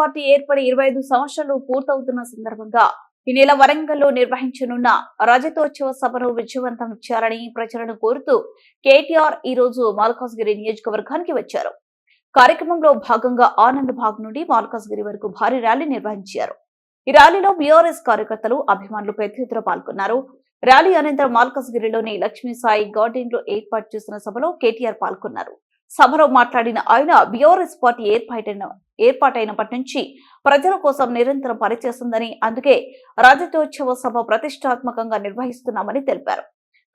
Party ఏర్పడి ఇరవై ఐదు సంవత్సరాలు పూర్తవుతున్న సందర్భంగా ఈ నెల వరంగల్లో నిర్వహించనున్న రజతోత్సవ సభను విజయవంతం చేయాలని ప్రజలను కోరుతూ కేటీఆర్ ఈ రోజు మాల్కాజ్గిరి నియోజకవర్గానికి వచ్చారు. కార్యక్రమంలో భాగంగా ఆనంద్ భాగ్ నుండి మాల్కాజ్గిరి వరకు భారీ ర్యాలీ నిర్వహించారు. ఈ ర్యాలీలో బీఆర్ఎస్ కార్యకర్తలు అభిమానులు పెద్ద ఎత్తున పాల్గొన్నారు. ర్యాలీ అనంతరం మాల్కాజ్గిరిలోని లక్ష్మీ సాయి గార్డెన్లో ఏర్పాటు చేసిన సభలో కేటీఆర్ పాల్గొన్నారు. సభలో మాట్లాడిన ఆయన బీఆర్ఎస్ పార్టీ ఏర్పాటైన ఏర్పాటైనప్పటి నుంచి ప్రజల కోసం నిరంతరం పనిచేస్తుందని అందుకే రాజతోత్సవ సభ ప్రతిష్టాత్మకంగా నిర్వహిస్తున్నామని తెలిపారు.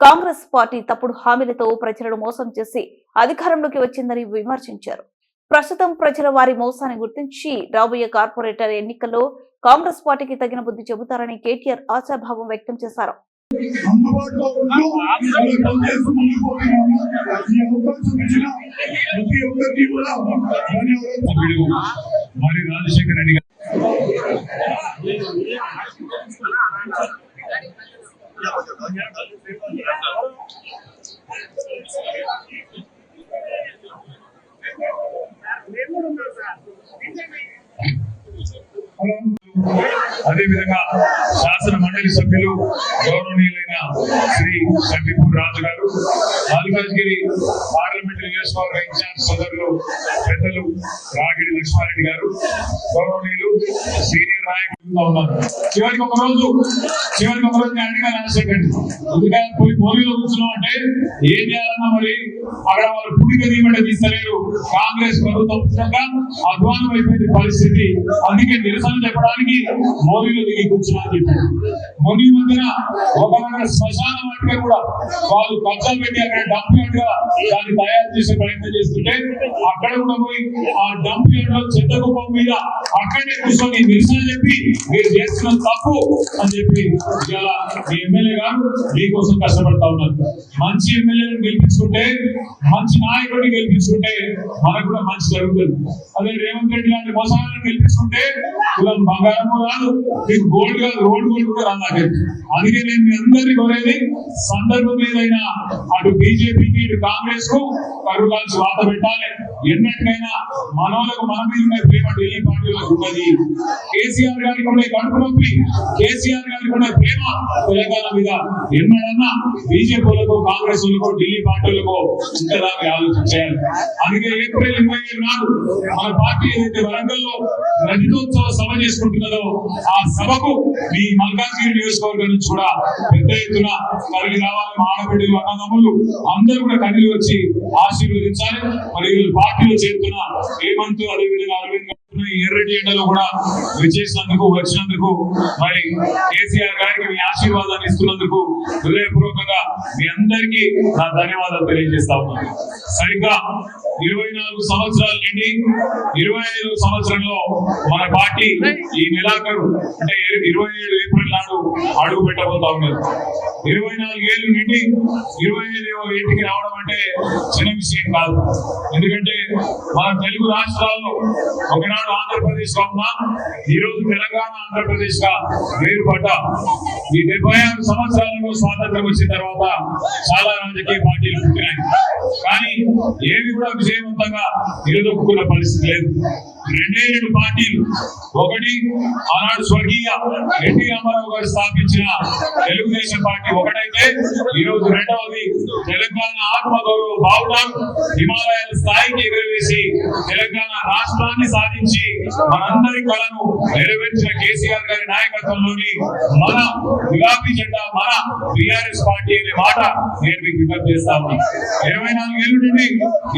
కాంగ్రెస్ పార్టీ తప్పుడు హామీలతో ప్రజలను మోసం చేసి అధికారంలోకి వచ్చిందని విమర్శించారు. ప్రస్తుతం ప్రజల వారి మోసాన్ని గుర్తించి రాబోయే కార్పొరేటర్ ఎన్నికల్లో కాంగ్రెస్ పార్టీకి తగిన బుద్ధి చెబుతారని కేటీఆర్ ఆశాభావం వ్యక్తం చేశారు. అందుబాటులో ఉంటూ సభ్యుడు మరి రాజశేఖర రెడ్డి గారు. అదేవిధంగా శాసన మండలి సభ్యులు గౌరవనీయులైన శ్రీ షఫీపూర్ రాజు గారు మల్కాజ్గిరి పార్లమెంట్ నియోజకవర్గ ఇన్ఛార్జ్ సోదరులు పెద్దలు రాగిడి లక్ష్మారెడ్డి గారు గౌరవనీయులు సీనియర్ నాయకులు ఉన్నారు చివరికి ఒక రోజు చివరికి ఒక రోజు నేను అడిగాను రాజశేఖర్ ఎందుకంటే పోయి పోలీలో కూర్చున్నాం అంటే ఏం చేయాలన్నా మరి అక్కడ వాళ్ళు పుడిక తీయమంటే తీస్తలేరు. కాంగ్రెస్ ప్రభుత్వం అధ్వానం అయిపోయింది పరిస్థితి. అందుకే నిరసన చెప్పడానికి మోడీలో దిగి కూర్చున్నా అని చెప్పారు. మోడీ మధ్యన ఒక రకమైన అంటే కూడా వాళ్ళు కబ్జా పెట్టి అక్కడ డంప్ యార్డ్గా దాన్ని తయారు చేసే ప్రయత్నం చేస్తుంటే అక్కడ కూడా పోయి ఆ డంప్ యార్డ్లో చెత్త కుప్పం మీద అక్కడే కూర్చొని నిరసన చెప్పి మీరు చేస్తున్న తప్పు అని చెప్పి ఇవాళ మీ ఎమ్మెల్యే గారు మీకోసం కష్టపడతా ఉన్నారు. మంచి ఎమ్మెల్యేలను గెలిపించుకుంటే మంచి నాయకుడిని గెలిపించుకుంటే మనకు కూడా మంచి జరుగుతుంది. అదే రేవంత్ రెడ్డి లాంటి మోసాలను గెలిపించుకుంటే కులం బంగారము రాదు మీకు గోల్డ్ కాదు రోడ్ గోల్డ్ కూడా రాదు నాకు అందుకే నేను మీ అందరినీ కోరేది సందర్భం ఏదైనా అటు బీజేపీకి ఇటు కాంగ్రెస్కు కరువు కాల్చి వాత పెట్టాలి. ఎన్నటికైనా మనోళ్ళకు మన మీద ఉన్న ప్రేమ ఢిల్లీ పార్టీలకు ఉన్నది. కేసీఆర్ గారికి ఉండే కడుపు నొప్పి కేసీఆర్ గారికి ఉండే ప్రేమ తెలంగాణ మీద. ఎన్నడన్నా బీజేపీలకు కాంగ్రెస్ వాళ్ళకు ఢిల్లీ పార్టీలకు ఉంటుందా అని ఆలోచించాలి అందుకే ఏప్రిల్ ఇరవై ఏడు నాడు మన పార్టీ ఏదైతే వరంగల్లో రజతోత్సవ సభ చేసుకుంటున్నదో ఆ సభకు మీ మల్కాజ్గిరి నియోజకవర్గం నుంచి కూడా పెద్ద ఎత్తున తరలి రావాలి. మా ఆడబిడ్డలు అన్నదమ్ములు అందరూ కూడా కదిలి వచ్చి ఆశీర్వదించాలి. మరి ఈరోజు పార్టీలో చేరుతున్న హేమంత్ అదేవిధంగా అరవింద్ గారు కూడా విచ్చేసినందుకు వచ్చినందుకు మరి కేసీఆర్ గారికి మీ ఆశీర్వాదాన్ని ఇస్తున్నందుకు హృదయపూర్వకంగా మీ అందరికీ నా ధన్యవాదాలు తెలియజేస్తా ఉన్నాను. సరిగ్గా ఇరవై నాలుగు సంవత్సరాల నుండి ఇరవై ఐదు సంవత్సరంలో మన పార్టీ ఈ నెలాఖరు అంటే ఇరవై ఏడు ఏప్రిల్ నాడు అడుగు పెట్టబోతా ఉన్నారు ఇరవై నాలుగు ఏళ్ళు నుండి ఇరవై ఐదు ఏటికి రావడం అంటే చిన్న విషయం కాదు. ఎందుకంటే మన తెలుగు రాష్ట్రాల్లో ఒకనాడు ఆంధ్రప్రదేశ్గా ఉన్నా ఈ రోజు తెలంగాణ ఆంధ్రప్రదేశ్గా వేరుపడ్డ ఈ డెబ్బై ఆరు సంవత్సరాలలో స్వాతంత్రం వచ్చిన తర్వాత చాలా రాజకీయ పార్టీలు పుట్టినాయి. కానీ ఏవి కూడా విజయవంతంగా నిలదొక్కున్న పరిస్థితి లేదు. రెండే రెండు పార్టీలు. ఒకటి ఆనాడు స్వర్గీయ ఎన్టీ రామారావు గారు స్థాపించిన తెలుగుదేశం పార్టీ. ఒకటైతే ఈరోజు రెండవది తెలంగాణ ఆత్మగౌరవ భావన హిమాలయాల స్థాయికి ఎగురవేసి తెలంగాణ రాష్ట్రాన్ని సాధించి మనందరి కళను నెరవేర్చిన కేసీఆర్ గారి నాయకత్వంలోని మన గులాబీ జెండా మన టిఆర్ఎస్ పార్టీ అనే మాట నేను మీకు విజ్ఞప్తి చేస్తా ఉన్నాను ఇరవై నాలుగు ఏళ్ళ నుండి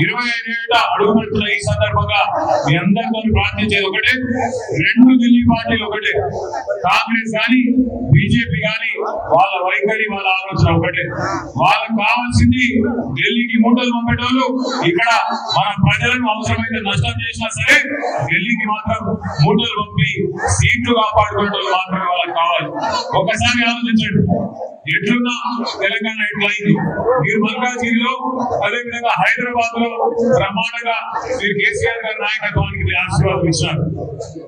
ఇరవై ఐదు ఏళ్ళ అడుగు ఈ సందర్భంగా మీ అందరితో ప్రార్థించేది ఒకటే రెండు ఢిల్లీ పార్టీలు ఒకటే. కాంగ్రెస్ కానీ బీజేపీ కానీ వాళ్ళ వైఖరి వాళ్ళ ఆలోచన ఒకటే. వాళ్ళకి కావాల్సింది ఢిల్లీకి మూటలు పంపేటోళ్ళు ఇక్కడ మన ప్రజలను అవసరమైతే నష్టం చేసినా సరే ఢిల్లీకి మాత్రం మూటలు పంపి సీట్లు కాపాడుకునే వాళ్ళు మాత్రమే వాళ్ళకి కావాలి. ఒకసారి ఆలోచించండి. ఎట్లున్నా తెలంగాణ ఎట్లయింది? మీరు మల్కాజ్గిరిలో అదేవిధంగా హైదరాబాద్లో బ్రహ్మాండంగా మీరు కేసీఆర్ గారి నాయకత్వానికి ఆశీర్వాదం ఇచ్చారు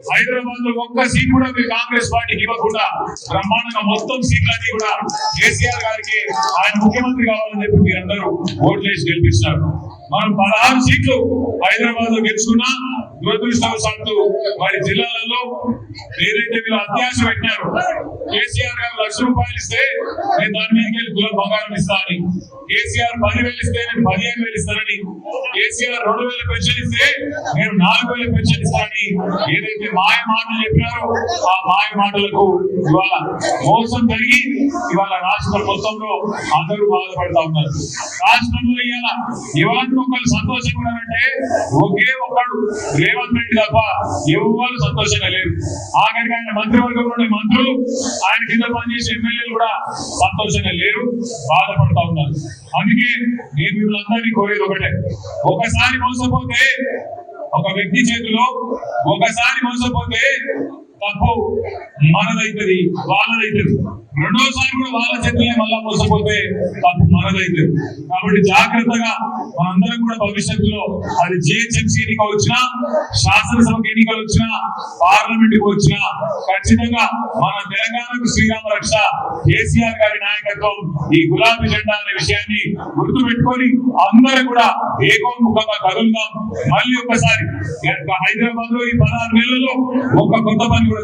హైదరాబాద్లో ఒక్క సీట్ కూడా మీరు కాంగ్రెస్ పార్టీకి ఇవ్వకుండా బ్రహ్మాండంగా మొత్తం సీట్లన్నీ కూడా కేసీఆర్ గారికి ఆయన ముఖ్యమంత్రి కావాలని చెప్పి మీరందరూ ఓట్లేసి గెలిపిస్తారు మనం పదహారు సీట్లు హైదరాబాద్లో గెలుచుకున్నా దురదృష్టవశాత్తు వారి జిల్లాలలో ఏదైతే వీళ్ళు అత్యాశ పెట్టారు కేసీఆర్ గారు లక్ష రూపాయలు ఇస్తే నేను దాని మీదకి వెళ్ళి తులం బంగారం ఇస్తానని కేసీఆర్ పదివేలు ఇస్తే నేను పదిహేను వేలు ఇస్తానని. కేసీఆర్ రెండు వేల పెన్షన్ ఇస్తే నేను నాలుగు వేల పెన్షన్ ఇస్తానని ఏదైతే మాయ మాటలు చెప్పారో ఆ మాయ మాటలకు ఇవాళ మోసం జరిగి ఇవాళ రాష్ట్ర మొత్తంలో అందరూ బాధపడతా ఉన్నారు. రాష్ట్రంలో ఇవాళ ఇవాళ ఒకరు సంతోషంగా ఉన్నారంటే ఒకే ఒక్కడు రేవంత్ రెడ్డి తప్ప ఎవరు సంతోషంగా లేరు. ఆఖరికి ఆయన మంత్రివర్గంలో ఉండే మంత్రులు ఆయన కింద పనిచేసే ఎమ్మెల్యేలు కూడా సంతోషంగా లేరు బాధపడతా ఉన్నారు. అందుకే నేను వీళ్ళందరినీ కోరేది ఒకటే. ఒకసారి మోసపోతే ఒక వ్యక్తి చేతిలో ఒకసారి మోసపోతే తప్పు మనదైతుంది వాళ్ళదైతుంది. రెండోసారి కూడా వాళ్ళ చేతులే మళ్ళా మోసపోతే మనదైతే కాబట్టి జాగ్రత్తగా మనందరం కూడా భవిష్యత్తులో అది జిహెచ్ఎంసీ ఎన్నిక వచ్చినా శాసనసభకు ఎన్నికలు వచ్చినా పార్లమెంట్కి వచ్చినా ఖచ్చితంగా మన తెలంగాణకు శ్రీరామ రక్ష కేసీఆర్ గారి నాయకత్వం ఈ గులాబీ జెండా అనే విషయాన్ని గుర్తు పెట్టుకొని అందరూ కూడా ఏకోముఖంగా కదులుదాం. మళ్ళీ ఒకసారి హైదరాబాద్లో ఈ పదహారు నెలల్లో ఒక కొత్త పని కూడా